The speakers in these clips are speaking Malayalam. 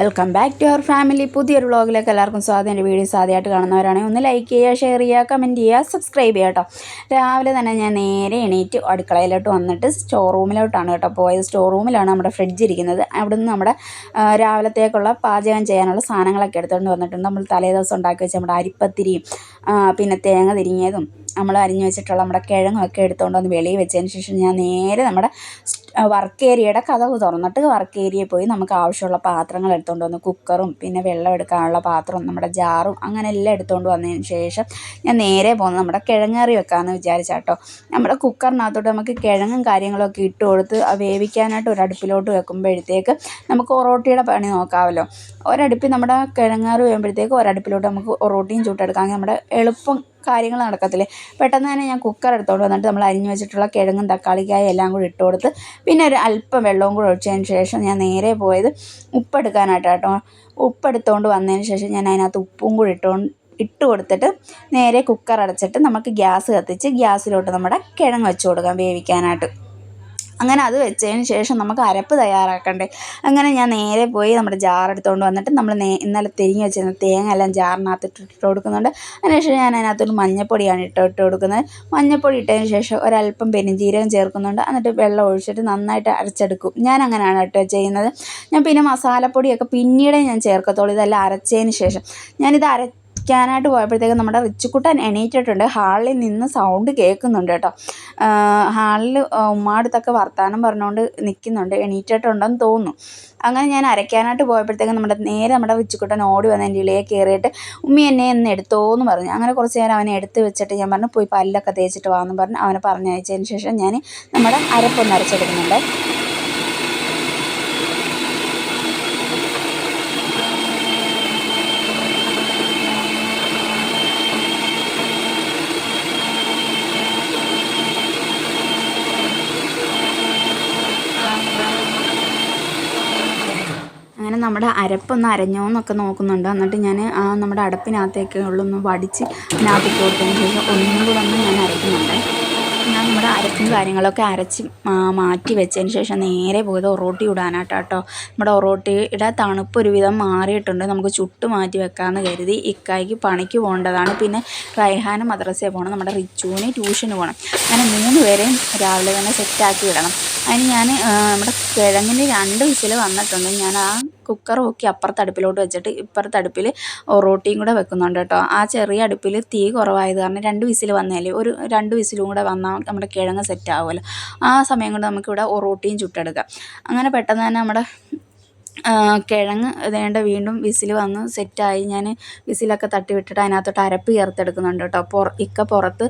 Welcome back to our family പുതിയൊരു വ്ളോഗിലേക്ക് എല്ലാവർക്കും സ്വാഗതം. എന്റെ വീഡിയോ ആദ്യമായിട്ട് കാണുന്നവരാണെങ്കിൽ ഒന്ന് ലൈക്ക് ചെയ്യുക ഷെയർ ചെയ്യുക കമന്റ് ചെയ്യുക സബ്സ്ക്രൈബ് ചെയ്യുക കേട്ടോ. രാവിലെ തന്നെ ഞാൻ നേരെ എണീറ്റ് അടുക്കളയിലോട്ട് വന്നിട്ട് സ്റ്റോർ റൂമിലോട്ടാണ് കേട്ടോ പോയത്. സ്റ്റോർ റൂമിലാണ് നമ്മുടെ ഫ്രിഡ്ജ് ഇരിക്കുന്നത്. അവിടുന്ന് നമ്മുടെ രാവിലത്തേക്കുള്ള പാചകം ചെയ്യാനുള്ള സാധനങ്ങളൊക്കെ എടുത്തുകൊണ്ട് വന്നിട്ടുണ്ട്. നമ്മൾ തലേ ദിവസം ഉണ്ടാക്കി വെച്ച നമ്മുടെ അരിപ്പത്തിരിയും പിന്നെ തേങ്ങ തിരിഞ്ഞതും നമ്മൾ അരിഞ്ഞു വെച്ചിട്ടുള്ള നമ്മുടെ കിഴങ്ങൊക്കെ എടുത്തുകൊണ്ട് വന്ന് വെളിയിൽ വെച്ചതിന് ശേഷം ഞാൻ നേരെ നമ്മുടെ വർക്ക് ഏരിയയുടെ കഥവ് തുറന്നിട്ട് വർക്ക് ഏരിയയിൽ പോയി നമുക്ക് ആവശ്യമുള്ള പാത്രങ്ങൾ എടുത്തുകൊണ്ട് വന്ന് കുക്കറും പിന്നെ വെള്ളം എടുക്കാനുള്ള പാത്രവും നമ്മുടെ ജാറും അങ്ങനെ എല്ലാം എടുത്തുകൊണ്ട് വന്നതിന് ശേഷം ഞാൻ നേരെ പോകുന്നത് നമ്മുടെ കിഴങ്ങറി വെക്കാമെന്ന് വിചാരിച്ചാട്ടോ. നമ്മുടെ കുക്കറിനകത്തോട്ട് നമുക്ക് കിഴങ്ങും കാര്യങ്ങളൊക്കെ ഇട്ട് കൊടുത്ത് വേവിക്കാനായിട്ട് ഒരു അടുപ്പിലോട്ട് വെക്കുമ്പോഴത്തേക്ക് നമുക്ക് ഒറോട്ടിയുടെ പണി നോക്കാമല്ലോ ഒരടുപ്പിൽ നമ്മുടെ കിഴങ്ങാറ് വരുമ്പോഴത്തേക്ക് ഒരടുപ്പിലോട്ട് നമുക്ക് ഒറോട്ടിയും ചൂട്ടെടുക്കാമെങ്കിൽ നമ്മുടെ എളുപ്പം കാര്യങ്ങൾ നടക്കത്തില്ലേ? പെട്ടെന്ന് തന്നെ ഞാൻ കുക്കർ എടുത്തോണ്ട് വന്നിട്ട് നമ്മൾ അരിഞ്ഞു വെച്ചിട്ടുള്ള കിഴങ്ങും തക്കാളിക്കായും എല്ലാം കൂടി ഇട്ട് കൊടുത്ത് പിന്നെ ഒരു അല്പം വെള്ളവും കൂടി ഒഴിച്ചതിന് ശേഷം ഞാൻ നേരെ പോയത് ഉപ്പെടുക്കാനായിട്ട് കേട്ടോ. ഉപ്പെടുത്തോണ്ട് വന്നതിന് ശേഷം ഞാൻ അതിനകത്ത് ഉപ്പും കൂടി ഇട്ടുകൊണ്ട് ഇട്ട് കൊടുത്തിട്ട് നേരെ കുക്കർ അടച്ചിട്ട് നമുക്ക് ഗ്യാസ് കത്തിച്ച് ഗ്യാസിലോട്ട് നമ്മുടെ കിഴങ്ങ് വെച്ച് കൊടുക്കാം വേവിക്കാനായിട്ട്. അങ്ങനെ അത് വെച്ചതിന് ശേഷം നമുക്ക് അരപ്പ് തയ്യാറാക്കണ്ടേ. അങ്ങനെ ഞാൻ നേരെ പോയി നമ്മുടെ ജാർ എടുത്തുകൊണ്ട് വന്നിട്ട് നമ്മൾ നേ ഇന്നലെ തിരിഞ്ഞ് വെച്ചിരുന്ന തേങ്ങ എല്ലാം ജാറിനകത്ത് ഇട്ടിട്ട് കൊടുക്കുന്നുണ്ട്. അതിനുശേഷം ഞാൻ അതിനകത്തൊരു മഞ്ഞപ്പൊടിയാണ് ഇട്ട് ഇട്ട് കൊടുക്കുന്നത്. മഞ്ഞപ്പൊടി ഇട്ടതിന് ശേഷം ഒരല്പം പെരുംജീരകം ചേർക്കുന്നുണ്ട്. എന്നിട്ട് വെള്ളം ഒഴിച്ചിട്ട് നന്നായിട്ട് അരച്ചെടുക്കും. ഞാൻ അങ്ങനെയാണ് കേട്ടോ ചെയ്യുന്നത്. ഞാൻ പിന്നെ മസാലപ്പൊടിയൊക്കെ പിന്നീടേ ഞാൻ ചേർക്കത്തുള്ളൂ. ഇതെല്ലാം അരച്ചതിന് ശേഷം. ഞാനിത് അര ാനായിട്ട് പോയപ്പോഴത്തേക്കും നമ്മുടെ റിച്ചുക്കുട്ടൻ എണീറ്റിട്ടുണ്ട്. ഹാളിൽ നിന്ന് സൗണ്ട് കേൾക്കുന്നുണ്ട് കേട്ടോ. ഹാളിൽ ഉമ്മാടുത്തൊക്കെ വർത്തമാനം പറഞ്ഞുകൊണ്ട് നിൽക്കുന്നുണ്ട്. എണീറ്റിട്ടുണ്ടെന്ന് തോന്നുന്നു. അങ്ങനെ ഞാൻ അരയ്ക്കാനായിട്ട് പോയപ്പോഴത്തേക്കും നമ്മുടെ നേരെ നമ്മുടെ റിച്ചുക്കുട്ടൻ ഓടി വന്ന് എന്റെ ഇളയെ കയറിയിട്ട് ഉമ്മി എന്നെ എന്ന് എടുത്തോ എന്ന് പറഞ്ഞു. അങ്ങനെ കുറച്ച് നേരം അവനെ എടുത്ത് വെച്ചിട്ട് ഞാൻ പറഞ്ഞു പോയി പല്ലൊക്കെ തേച്ചിട്ട് വാന്ന് പറഞ്ഞു അവനെ പറഞ്ഞയച്ചതിന് ശേഷം ഞാൻ നമ്മുടെ അരപ്പൊന്ന് അരച്ചെടുക്കുന്നുണ്ട്. നമ്മുടെ അരപ്പൊന്ന് അരഞ്ഞോ എന്നൊക്കെ നോക്കുന്നുണ്ട്. എന്നിട്ട് ഞാൻ ആ നമ്മുടെ അടപ്പിനകത്തേക്ക് ഉള്ളൊന്ന് വടിച്ച് അതിനകത്തിട്ട് കൊടുത്തതിന് ശേഷം ഒന്നും കൂടെ ഒന്ന് ഞാൻ അരയ്ക്കുന്നുണ്ട് ഞാൻ നമ്മുടെ അരപ്പും കാര്യങ്ങളൊക്കെ അരച്ച് മാറ്റി വെച്ചതിന് ശേഷം നേരെ പോയത് ഒറോട്ടി ഇടാനാട്ടോ കേട്ടോ നമ്മുടെ ഒറോട്ടിയുടെ തണുപ്പ് ഒരുവിധം മാറിയിട്ടുണ്ട്. നമുക്ക് ചുട്ട് മാറ്റി വെക്കാമെന്ന് കരുതി ഇക്കായ്ക്ക് പണിക്ക് പോകേണ്ടതാണ്. പിന്നെ റൈഹാനും മദ്രസയിൽ പോകണം. നമ്മുടെ റിച്ചുവിന് ട്യൂഷന് പോകണം. അങ്ങനെ മൂന്ന് പേരെയും രാവിലെ തന്നെ സെറ്റാക്കി വിടണം. അതിന് ഞാൻ നമ്മുടെ കിഴങ്ങിന് രണ്ട് വിസിൽ വന്നിട്ടുണ്ട്. ഞാൻ ആ കുക്കർ ഒക്കെ അപ്പുറത്തെ അടുപ്പിലോട്ട് വെച്ചിട്ട് ഇപ്പുറത്തെ അടുപ്പിൽ റോട്ടിയും കൂടെ വെക്കുന്നുണ്ട് കേട്ടോ. ആ ചെറിയ അടുപ്പിൽ തീ കുറവായത് കാരണം രണ്ട് വിസിൽ വന്നാലേ. ഒരു രണ്ട് വിസിലും കൂടെ വന്നാൽ നമ്മുടെ കിഴങ്ങ് സെറ്റ് ആവുമല്ലോ. ആ സമയം കൊണ്ട് നമുക്കിവിടെ ഒറോട്ടിയും ചുട്ടെടുക്കാം. അങ്ങനെ പെട്ടെന്ന് തന്നെ നമ്മുടെ കിഴങ്ങ് വേണ്ട വീണ്ടും വിസിൽ വന്ന് സെറ്റായി. ഞാൻ വിസിലൊക്കെ തട്ടി വിട്ടിട്ട് അതിനകത്തോട്ട് അരപ്പ് ചേർത്തെടുക്കുന്നുണ്ട് കേട്ടോ. പുറ ഇക്ക പുറത്ത്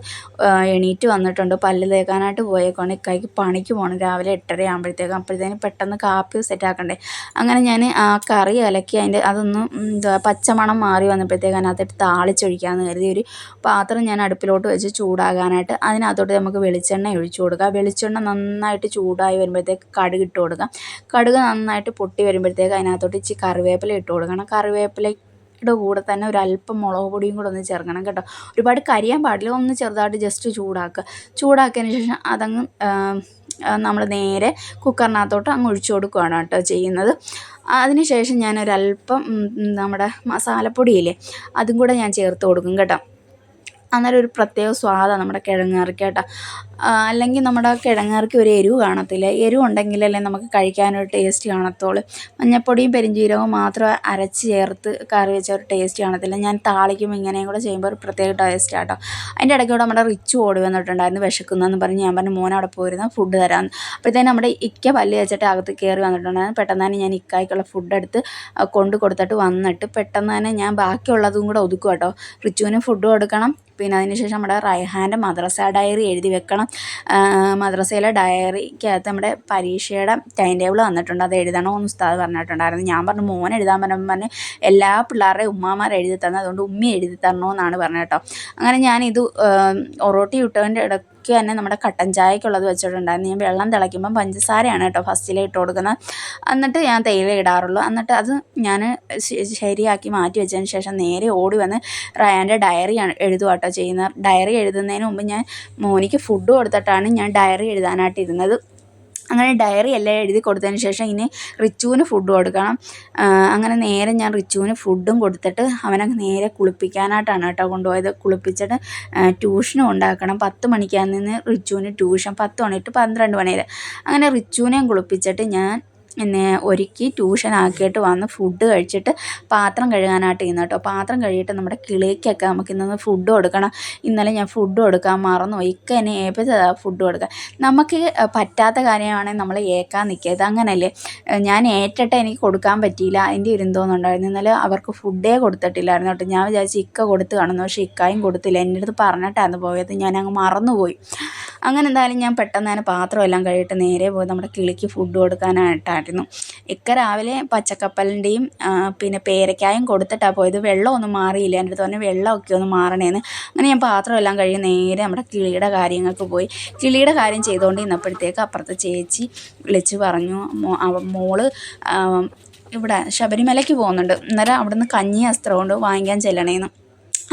എണീറ്റ് വന്നിട്ടുണ്ട്. പല്ല് തേക്കാനായിട്ട് പോയേക്കാണ് ഇക്കായ്ക്ക് പണിക്ക് പോകണം രാവിലെ എട്ടര ആകുമ്പോഴത്തേക്കും അപ്പോഴത്തേന് പെട്ടെന്ന് കാപ്പി സെറ്റാക്കണ്ടേ. അങ്ങനെ ഞാൻ ആ കറി ഇലക്കി അതിന്റെ അതൊന്ന് എന്താ പച്ചമണം മാറി വന്നപ്പോഴത്തേക്ക് അതിനകത്തോട്ട് താളിച്ചൊഴിക്കാമെന്ന് കരുതി. ഒരു പാത്രം ഞാൻ അടുപ്പിലോട്ട് വെച്ച് ചൂടാകാനായിട്ട് അതിനകത്തോട്ട് നമുക്ക് വെളിച്ചെണ്ണ ഒഴിച്ചു കൊടുക്കുക വെളിച്ചെണ്ണ നന്നായിട്ട് ചൂടായി വരുമ്പോഴത്തേക്ക് കടുക് ഇട്ട് കൊടുക്കാം. കടുക് നന്നായിട്ട് പൊട്ടി വരുമ്പോഴത്തേക്ക് അതിനകത്തോട്ട് ഇച്ചിരി കറിവേപ്പില ഇട്ട് കൊടുക്കണം. കറിവേപ്പിലയുടെ കൂടെ തന്നെ ഒരു അല്പം മുളക് പൊടിയും കൂടെ ഒന്ന് ചേർക്കണം കേട്ടോ. ഒരുപാട് കരിയാൻ പാടില്ല. ഒന്ന് ചെറുതായിട്ട് ജസ്റ്റ് ചൂടാക്കുക. ചൂടാക്കിയതിന് ശേഷം അതങ്ങ് നമ്മൾ നേരെ കുക്കറിനകത്തോട്ട് അങ്ങ് ഒഴിച്ചു കൊടുക്കുകയാണ് കേട്ടോ ചെയ്യുന്നത്. അതിനുശേഷം ഞാനൊരല്പം നമ്മുടെ മസാലപ്പൊടിയില്ലേ അതും കൂടെ ഞാൻ ചേർത്ത് കൊടുക്കും കേട്ടോ. അന്നേരം ഒരു പ്രത്യേക സ്വാദാണ് നമ്മുടെ കിഴങ്ങേറിക്ക് കേട്ടോ. അല്ലെങ്കിൽ നമ്മുടെ കിഴങ്ങേറിക്ക് ഒരു എരിവ് കാണത്തില്ല. എരിവ് ഉണ്ടെങ്കിലല്ലേ നമുക്ക് കഴിക്കാനൊരു ടേസ്റ്റ് കാണത്തുള്ളൂ. മഞ്ഞപ്പൊടിയും പെരിഞ്ചീരകവും മാത്രം അരച്ച് ചേർത്ത് കറി വെച്ച ഒരു ടേസ്റ്റ് കാണത്തില്ല. ഞാൻ താളിക്കും ഇങ്ങനെയും കൂടെ ചെയ്യുമ്പോൾ ഒരു പ്രത്യേക ടേസ്റ്റ് കേട്ടോ അതിന്റെ ഇടയ്ക്ക് കൂടെ നമ്മുടെ റിച്ച് ഓടി വന്നിട്ടുണ്ടായിരുന്നു വിശക്കുന്നതെന്ന് പറഞ്ഞ് ഞാൻ പറഞ്ഞു മോൻ അവിടെ പോയിരുന്ന ഫുഡ് തരാമെന്ന് അപ്പോഴത്തേനും നമ്മുടെ ഇക്ക പല്ല് വെച്ചിട്ട് അകത്ത് കയറി വന്നിട്ടുണ്ടായിരുന്നു. പെട്ടെന്ന് തന്നെ ഞാൻ ഇക്കായ്ക്കുള്ള ഫുഡ് എടുത്ത് കൊണ്ട് കൊടുത്തിട്ട് വന്നിട്ട് പെട്ടെന്ന് തന്നെ ഞാൻ ബാക്കിയുള്ളതും കൂടെ ഒതുക്കും കേട്ടോ. റിച്ചുവിന് ഫുഡ് കൊടുക്കണം. പിന്നെ അതിനുശേഷം നമ്മുടെ റൈഹാന്റെ മദ്രസ ഡയറി എഴുതി വെക്കണം. മദ്രസയിലെ ഡയറിക്കകത്ത് നമ്മുടെ പരീക്ഷയുടെ ടൈം ടേബിൾ വന്നിട്ടുണ്ട്. അത് എഴുതണമെന്ന് ഉസ്താദ് പറഞ്ഞിട്ടുണ്ടായിരുന്നു. ഞാൻ പറഞ്ഞു മോൻ എഴുതാൻ പറഞ്ഞപ്പോൾ പറഞ്ഞ് എല്ലാ പിള്ളേരുടെയും ഉമ്മമാർ എഴുതി തന്നെ അതുകൊണ്ട് ഉമ്മി എഴുതി തരണമെന്നാണ് പറഞ്ഞത് കേട്ടോ. അങ്ങനെ ഞാനിത് ഒറോട്ടി ഒറോട്ടി ഇട്ടതിന്റെ ഇടയ്ക്ക് തന്നെ നമ്മുടെ കട്ടൻ ചായക്കുള്ളത് വെച്ചിട്ടുണ്ടായിരുന്നു. ഞാൻ വെള്ളം തിളയ്ക്കുമ്പം പഞ്ചസാരയാണ് കേട്ടോ ഫസ്റ്റിൽ ഇട്ട് കൊടുക്കുന്നത്. എന്നിട്ട് ഞാൻ തേയില ഇടാറുള്ളൂ. എന്നിട്ട് അത് ഞാൻ ശരിയാക്കി മാറ്റി വെച്ചതിന് ശേഷം നേരെ ഓടി വന്ന് റയാന്റെ ഡയറിയാണ് എഴുതുക കേട്ടോ ചെയ്യുന്നത്. ഡയറി എഴുതുന്നതിന് മുമ്പ് ഞാൻ മോനിക്ക് ഫുഡ് കൊടുത്തിട്ടാണ് ഞാൻ ഡയറി എഴുതാനായിട്ട് ഇരുന്നത് അങ്ങനെ ഡയറി എല്ലാം എഴുതി കൊടുത്തതിന് ശേഷം ഇനി റിച്ചുവിന് ഫുഡ് കൊടുക്കണം. അങ്ങനെ നേരെ ഞാൻ റിച്ചുവിന് ഫുഡും കൊടുത്തിട്ട് അവനെ നേരെ കുളിപ്പിക്കാനായിട്ടാണ് കേട്ടോ കൊണ്ടുപോയത്. കുളിപ്പിച്ചിട്ട് ട്യൂഷനും ഉണ്ടാക്കണം. പത്ത് മണിക്കാണ് നിന്ന് റിച്ചുവിന് ട്യൂഷൻ പത്ത് മണി ടു പന്ത്രണ്ട് മണി വരെ. അങ്ങനെ റിച്ചുവിനെയും കുളിപ്പിച്ചിട്ട് ഞാൻ പിന്നെ ഒരുക്കി ട്യൂഷൻ ആക്കിയിട്ട് വന്ന് ഫുഡ് കഴിച്ചിട്ട് പാത്രം കഴുകാനായിട്ട് ഇരുന്നു കേട്ടോ. പാത്രം കഴുകിയിട്ട് നമ്മുടെ കിളിക്കൊക്കെ നമുക്ക് ഇന്നൊന്ന് ഫുഡ് കൊടുക്കണം. ഇന്നലെ ഞാൻ ഫുഡ് കൊടുക്കാൻ മറന്നുപോയി. ഇക്ക എന്നെ ഏൽപ്പിച്ചതാണ് ഫുഡ് കൊടുക്കാൻ. നമുക്ക് പറ്റാത്ത കാര്യമാണെങ്കിൽ നമ്മൾ ഏക്കാൻ നിൽക്കരുത്. അങ്ങനല്ലേ? ഞാൻ ഏറ്റിട്ട് എനിക്ക് കൊടുക്കാൻ പറ്റിയില്ല. അതിന്റെ ഒരു എന്തോന്നുണ്ടായിരുന്നു ഇന്നലെ അവർക്ക് ഫുഡേ കൊടുത്തിട്ടില്ലായിരുന്നു കേട്ടോ. ഞാൻ വിചാരിച്ചു ഇക്ക കൊടുത്ത് കാണുന്നു. പക്ഷേ ഇക്കായും കൊടുത്തില്ല. എന്റെ അടുത്ത് പറഞ്ഞിട്ടായിരുന്നു പോയത്. ഞാൻ അങ്ങ് മറന്നുപോയി. അങ്ങനെ എന്തായാലും ഞാൻ പെട്ടെന്ന് തന്നെ പാത്രം എല്ലാം കഴുകിയിട്ട് നേരെ പോയി നമ്മുടെ കിളിക്ക് ഫുഡ് കൊടുക്കാനായിട്ടായിരുന്നു. ഇക്ക രാവിലെ പച്ചക്കപ്പലിന്റെയും പിന്നെ പേരക്കായും കൊടുത്തിട്ടാണ് പോയത്. വെള്ളമൊന്നും മാറിയില്ല. എന്റെ അടുത്ത് പറഞ്ഞു വെള്ളമൊക്കെ ഒന്ന് മാറണേന്ന്. അങ്ങനെ ഞാൻ പാത്രം എല്ലാം കഴിഞ്ഞ് നേരെ നമ്മുടെ കിളിയുടെ കാര്യങ്ങൾക്ക് പോയി. കിളിയുടെ കാര്യം ചെയ്തുകൊണ്ട് ഇന്നപ്പോഴത്തേക്ക് അപ്പുറത്തെ ചേച്ചി വിളിച്ച് പറഞ്ഞു മോൾ ഇവിടെ ശബരിമലയ്ക്ക് പോകുന്നുണ്ട്. അന്നേരം അവിടുന്ന് കഞ്ഞി കൊണ്ട് വാങ്ങിക്കാൻ ചെല്ലണേന്ന്.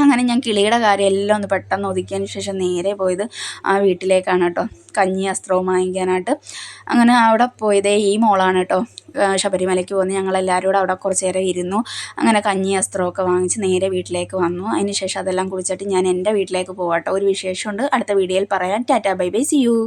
അങ്ങനെ ഞാൻ കിളിയുടെ കാര്യം എല്ലാം ഒന്ന് പെട്ടെന്ന് ഒതുക്കിയതിന് ശേഷം നേരെ പോയത് ആ വീട്ടിലേക്കാണ് കേട്ടോ. കഞ്ഞി അസ്ത്രവും വാങ്ങിക്കാനായിട്ട്. അങ്ങനെ അവിടെ പോയതേ ഈ മോളാണ് കേട്ടോ. ശബരിമലയ്ക്ക് പോകുന്നത് ഞങ്ങളെല്ലാവരും കൂടെ അവിടെ കുറച്ച് നേരം ഇരുന്നു. അങ്ങനെ കഞ്ഞി അസ്ത്രമൊക്കെ വാങ്ങിച്ച് നേരെ വീട്ടിലേക്ക് വന്നു. അതിന് ശേഷം അതെല്ലാം കുളിച്ചിട്ട് ഞാൻ എന്റെ വീട്ടിലേക്ക് പോകാട്ടോ ഒരു വിശേഷമുണ്ട്. അടുത്ത വീഡിയോയിൽ പറയാം. Tata bye bye. See you